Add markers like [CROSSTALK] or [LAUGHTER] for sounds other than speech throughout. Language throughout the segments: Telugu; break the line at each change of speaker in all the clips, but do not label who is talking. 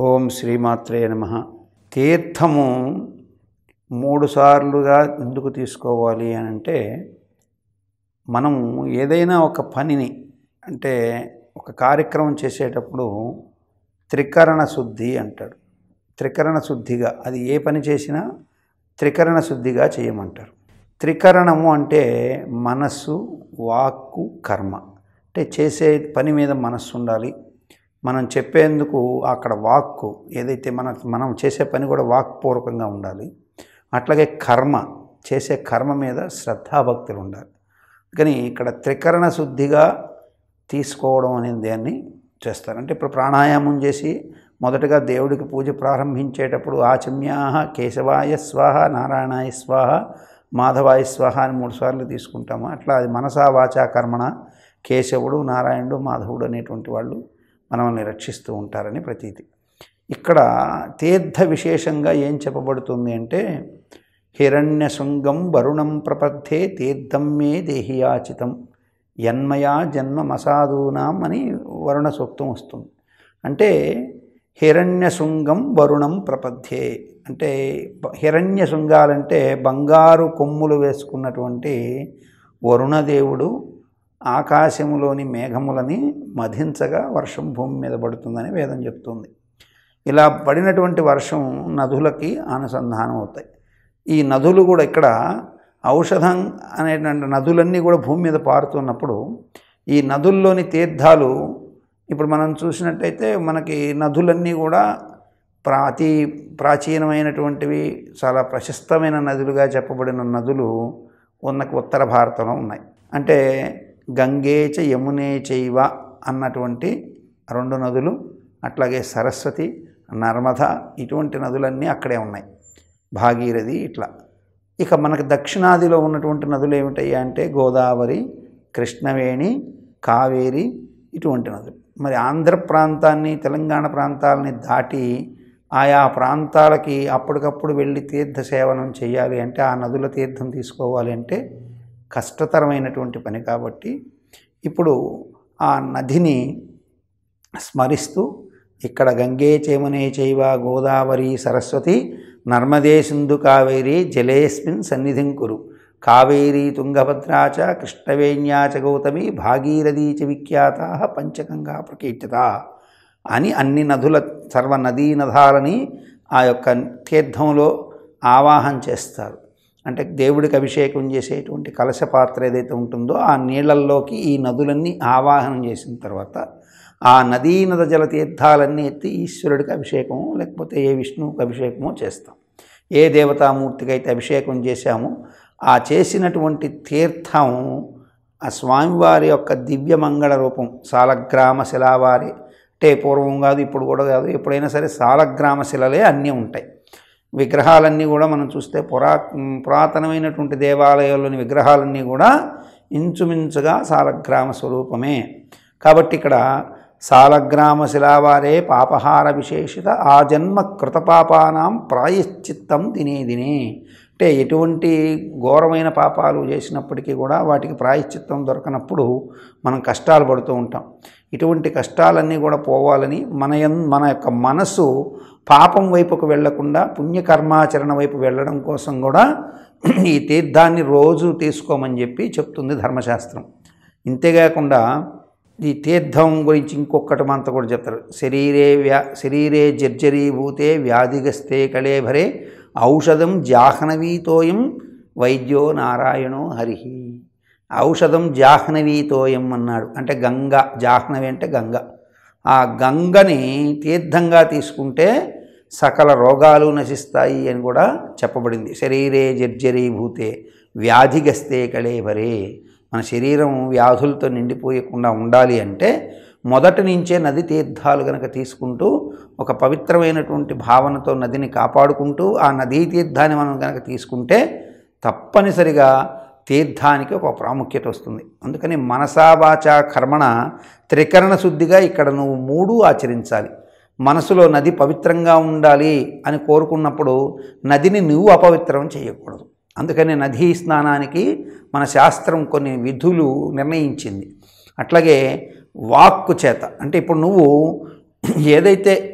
ఓం శ్రీమాత్రే నమ. తీర్థము మూడు సార్లుగా ఎందుకు తీసుకోవాలి అని అంటే మనం ఏదైనా ఒక పనిని అంటే ఒక కార్యక్రమం చేసేటప్పుడు త్రికరణ శుద్ధి అంటాడు త్రికరణ శుద్ధిగా అది ఏ పని చేసినా త్రికరణ శుద్ధిగా చేయమంటారు. త్రికరణము అంటే మనస్సు వాక్కు కర్మ. అంటే చేసే పని మీద మనస్సు ఉండాలి మనం చెప్పేందుకు అక్కడ వాక్కు ఏదైతే మన మనం చేసే పని కూడా వాక్పూర్వకంగా ఉండాలి. అట్లాగే కర్మ చేసే కర్మ మీద శ్రద్ధాభక్తులు ఉండాలి. కానీ ఇక్కడ త్రికరణ శుద్ధిగా తీసుకోవడం అనే దాన్ని చేస్తారు? అంటే ఇప్పుడు ప్రాణాయామం చేసి మొదటగా దేవుడికి పూజ ప్రారంభించేటప్పుడు ఆచమ్యాహ కేశవాయ స్వాహ నారాయణాయ స్వాహ మాధవాయ స్వాహ అని మూడు సార్లు తీసుకుంటాము. అట్లా అది మనసా వాచా కర్మణ కేశవుడు నారాయణుడు మాధవుడు అనేటువంటి వాళ్ళు మనల్ని రక్షిస్తూ ఉంటారని ప్రతీతి. ఇక్కడ తీర్థ విశేషంగా ఏం చెప్పబడుతుంది అంటే హిరణ్య శృంగం వరుణం ప్రపద్ధే తీర్థం మే దేహియాచితం యన్మయా జన్మ మసాదూనాం అని వరుణ సూక్తం వస్తుంది. అంటే హిరణ్య శృంగం వరుణం ప్రపద్ధే. అంటే హిరణ్య శృంగాలంటే బంగారు కొమ్ములు వేసుకున్నటువంటి వరుణదేవుడు ఆకాశములోని మేఘములని మధించగా వర్షం భూమి మీద పడుతుందని వేదం చెప్తుంది. ఇలా పడినటువంటి వర్షం నదులకి అనుసంధానం అవుతాయి. ఈ నదులు కూడా ఇక్కడ ఔషధం అనేటువంటి నదులన్నీ కూడా భూమి మీద పారుతున్నప్పుడు ఈ నదుల్లోని తీర్థాలు ఇప్పుడు మనం చూసినట్టయితే మనకి నదులన్నీ కూడా ప్రాతి ప్రాచీనమైనటువంటివి చాలా ప్రశస్తమైన నదులుగా చెప్పబడిన నదులు ఉన్న ఉత్తర భారతంలో ఉన్నాయి. అంటే గంగేచ యమునే చైవ అన్నటువంటి రెండు నదులు అట్లాగే సరస్వతి నర్మద ఇటువంటి నదులన్నీ అక్కడే ఉన్నాయి. భాగీరథి ఇట్లా. ఇక మనకు దక్షిణాదిలో ఉన్నటువంటి నదులు ఏమిటయ్యా అంటే గోదావరి కృష్ణవేణి కావేరి ఇటువంటి నదులు. మరి ఆంధ్ర ప్రాంతాన్ని తెలంగాణ ప్రాంతాలని దాటి ఆయా ప్రాంతాలకి అప్పటికప్పుడు వెళ్ళి తీర్థ సేవనం చేయాలి అంటే ఆ నదుల తీర్థం తీసుకోవాలి అంటే కష్టతరమైనటువంటి పని కాబట్టి ఇప్పుడు ఆ నదిని స్మరిస్తూ ఇక్కడ గంగే చేమనే చైవ గోదావరి సరస్వతి నర్మదే సింధు కావేరి జలేస్మిన్ సన్నిధిం కురు. కావేరీ తుంగభద్రాచ కృష్ణవేణ్యాచ గౌతమి భాగీరథీ చ విఖ్యాత పంచగంగా ప్రకీర్తిత అని అన్ని నదుల సర్వ నదీ నదాలని ఆ యొక్క తీర్థంలో ఆవాహం చేస్తారు. అంటే దేవుడికి అభిషేకం చేసేటువంటి కలశ పాత్ర ఏదైతే ఉంటుందో ఆ నీళ్ళల్లోకి ఈ నదులన్నీ ఆవాహనం చేసిన తర్వాత ఆ నదీ నద జల తీర్థాలన్నీ ఎత్తి ఈశ్వరుడికి అభిషేకము లేకపోతే ఏ విష్ణువుకి అభిషేకమో చేస్తాం. ఏ దేవతామూర్తికి అయితే అభిషేకం చేశామో ఆ చేసినటువంటి తీర్థం ఆ స్వామివారి యొక్క దివ్య మంగళ రూపం సాలగ్రామ శిలావారి అంటే పూర్వం కాదు ఇప్పుడు కూడా కాదు ఎప్పుడైనా సరే సాలగ్రామ శిలలే అన్నీ ఉంటాయి. విగ్రహాలన్నీ కూడా మనం చూస్తే పురా పురాతనమైనటువంటి దేవాలయాల్లోని విగ్రహాలన్నీ కూడా ఇంచుమించుగా సాలగ్రామ స్వరూపమే. కాబట్టి ఇక్కడ సాలగ్రామ శిలావారే పాపహార విశేషిత ఆ జన్మ కృతపాపానాం ప్రాయశ్చిత్తం తినే దినే. అంటే ఎటువంటి ఘోరమైన పాపాలు చేసినప్పటికీ కూడా వాటికి ప్రాయశ్చిత్తం దొరకనప్పుడు మనం కష్టాలు పడుతూ ఉంటాం. ఇటువంటి కష్టాలన్నీ కూడా పోవాలని మన యన్ మన యొక్క మనసు పాపం వైపుకు వెళ్ళకుండా పుణ్యకర్మాచరణ వైపు వెళ్ళడం కోసం కూడా [CLEARS THROAT] ఈ తీర్థాన్ని రోజు తీసుకోమని చెప్పి చెప్తుంది ధర్మశాస్త్రం. ఇంతేకాకుండా ఈ తీర్థం గురించి ఇంకొకటి మంత కూడా చెప్తారు. శరీరే వ్యా శరీరే జర్జరీభూతే వ్యాధిగస్తే కళేభరే ఔషధం జాహ్నవీతోయం వైద్యో నారాయణో హరిహి ఔషధం జాహ్నవీతోయం అన్నాడు. అంటే గంగ జాహ్నవి అంటే గంగ. ఆ గంగని తీర్థంగా తీసుకుంటే సకల రోగాలు నశిస్తాయి అని కూడా చెప్పబడింది. శరీరే జర్జరీభూతే వ్యాధిగస్తే కళేవరే మన శరీరం వ్యాధులతో నిండిపోయకుండా ఉండాలి అంటే మొదటి నుంచే నది తీర్థాలు గనక తీసుకుంటూ ఒక పవిత్రమైనటువంటి భావనతో నదిని కాపాడుకుంటూ ఆ నదీ తీర్థాన్ని మనం కనుక తీసుకుంటే తప్పనిసరిగా తీర్థానికి ఒక ప్రాముఖ్యత వస్తుంది. అందుకని మనసావాచ కర్మణ త్రికరణ శుద్ధిగా ఇక్కడ నువ్వు మూడు ఆచరించాలి. మనసులో నది పవిత్రంగా ఉండాలి అని కోరుకున్నప్పుడు నదిని నువ్వు అపవిత్రం చేయకూడదు. అందుకని నదీ స్నానానికి మన శాస్త్రం కొన్ని విధులు నిర్ణయించింది. అట్లాగే వాక్కు చేత అంటే ఇప్పుడు నువ్వు ఏదైతే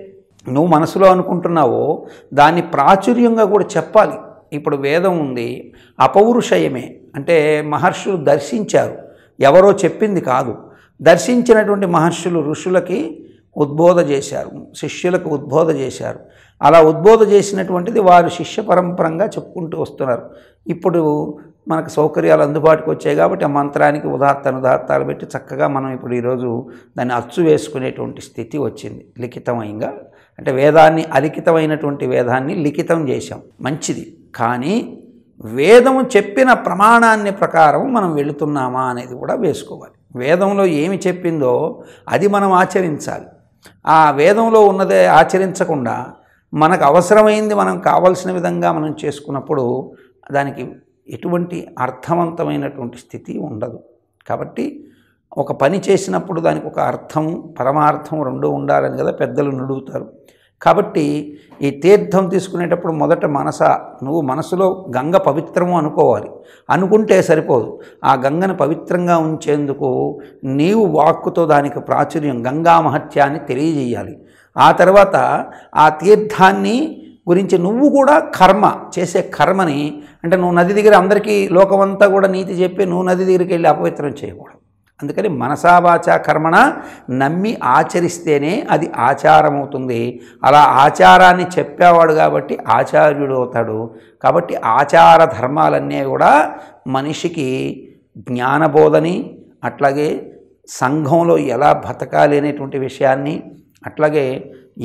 నువ్వు మనసులో అనుకుంటున్నావో దాన్ని ప్రాచుర్యంగా కూడా చెప్పాలి. ఇప్పుడు వేదం ఉంది అపౌరుషయమే. అంటే మహర్షులు దర్శించారు. ఎవరో చెప్పింది కాదు. దర్శించినటువంటి మహర్షులు ఋషులకి ఉద్బోధ చేశారు. శిష్యులకు ఉద్బోధ చేశారు. అలా ఉద్బోధ చేసినటువంటిది వారు శిష్య పరంపరంగా చెప్పుకుంటూ వస్తున్నారు. ఇప్పుడు మనకు సౌకర్యాలు అందుబాటుకు వచ్చాయి కాబట్టి ఆ మంత్రానికి ఉదాత్త అనుదాత్తాలు పెట్టి చక్కగా మనం ఇప్పుడు ఈరోజు దాన్ని అచ్చు వేసుకునేటువంటి స్థితి వచ్చింది. లిఖితమయంగా అంటే వేదాన్ని అలిఖితమైనటువంటి వేదాన్ని లిఖితం చేశాం. మంచిది. కానీ వేదము చెప్పిన ప్రమాణాన్ని ప్రకారం మనం వెళుతున్నామా అనేది కూడా వేసుకోవాలి. వేదంలో ఏమి చెప్పిందో అది మనం ఆచరించాలి. ఆ వేదంలో ఉన్నదే ఆచరించకుండా మనకు అవసరమైంది మనం కావలసిన విధంగా మనం చేసుకున్నప్పుడు దానికి ఎటువంటి అర్థవంతమైనటువంటి స్థితి ఉండదు. కాబట్టి ఒక పని చేసినప్పుడు దానికి ఒక అర్థం పరమార్థం రెండూ ఉండాలని కదా పెద్దలు నడుగుతారు. కాబట్టి ఈ తీర్థం తీసుకునేటప్పుడు మొదట మనస నువ్వు మనసులో గంగ పవిత్రము అనుకోవాలి. అనుకుంటే సరిపోదు. ఆ గంగను పవిత్రంగా ఉంచేందుకు నీవు వాక్కుతో దానికి ప్రాచుర్యం గంగా మహత్యాన్ని తెలియజేయాలి. ఆ తర్వాత ఆ తీర్థాన్ని గురించి నువ్వు కూడా కర్మ చేసే కర్మని అంటే నువ్వు నది దగ్గర అందరికీ లోకమంతా కూడా నీతి చెప్పి నువ్వు నది దగ్గరికి వెళ్ళి అపవిత్రం చేయకూడదు. అందుకని మనసావాచ కర్మణ నమ్మి ఆచరిస్తేనే అది ఆచారం అవుతుంది అలా ఆచారాన్ని చెప్పేవాడు కాబట్టి ఆచార్యుడు అవుతాడు కాబట్టి ఆచార ధర్మాలన్నీ కూడా మనిషికి జ్ఞానబోధని అట్లాగే సంఘంలో ఎలా బతకాలి అనేటువంటి విషయాన్ని అట్లాగే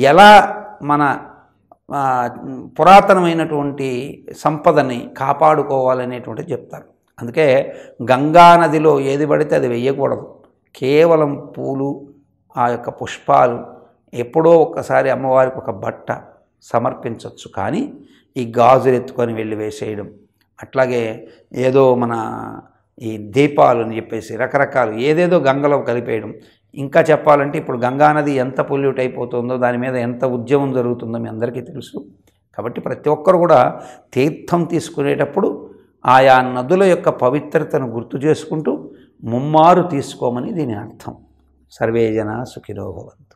ఎలా మన పురాతనమైనటువంటి సంపదని కాపాడుకోవాలనేటువంటిది చెప్తారు. అందుకే గంగా నదిలో ఏది పడితే అది వెయ్యకూడదు కేవలం పూలు ఆ యొక్క పుష్పాలు ఎప్పుడో ఒక్కసారి అమ్మవారికి ఒక బట్ట సమర్పించవచ్చు కానీ ఈ గాజులు ఎత్తుకొని వెళ్ళి వేసేయడం అట్లాగే ఏదో మన ఈ దీపాలు అని చెప్పేసి రకరకాలు ఏదేదో గంగలో కలిపేయడం. ఇంకా చెప్పాలంటే ఇప్పుడు గంగా నది ఎంత పొల్యూట్ అయిపోతుందో దాని మీద ఎంత ఉద్యమం జరుగుతుందో మీ అందరికీ తెలుసు. కాబట్టి ప్రతి ఒక్కరు కూడా తీర్థం తీసుకునేటప్పుడు ఆయా నదుల యొక్క పవిత్రతను గుర్తు చేసుకుంటూ ముమ్మారు తీసుకోమని దీని అర్థం. సర్వే జన సుఖినో భవంతు.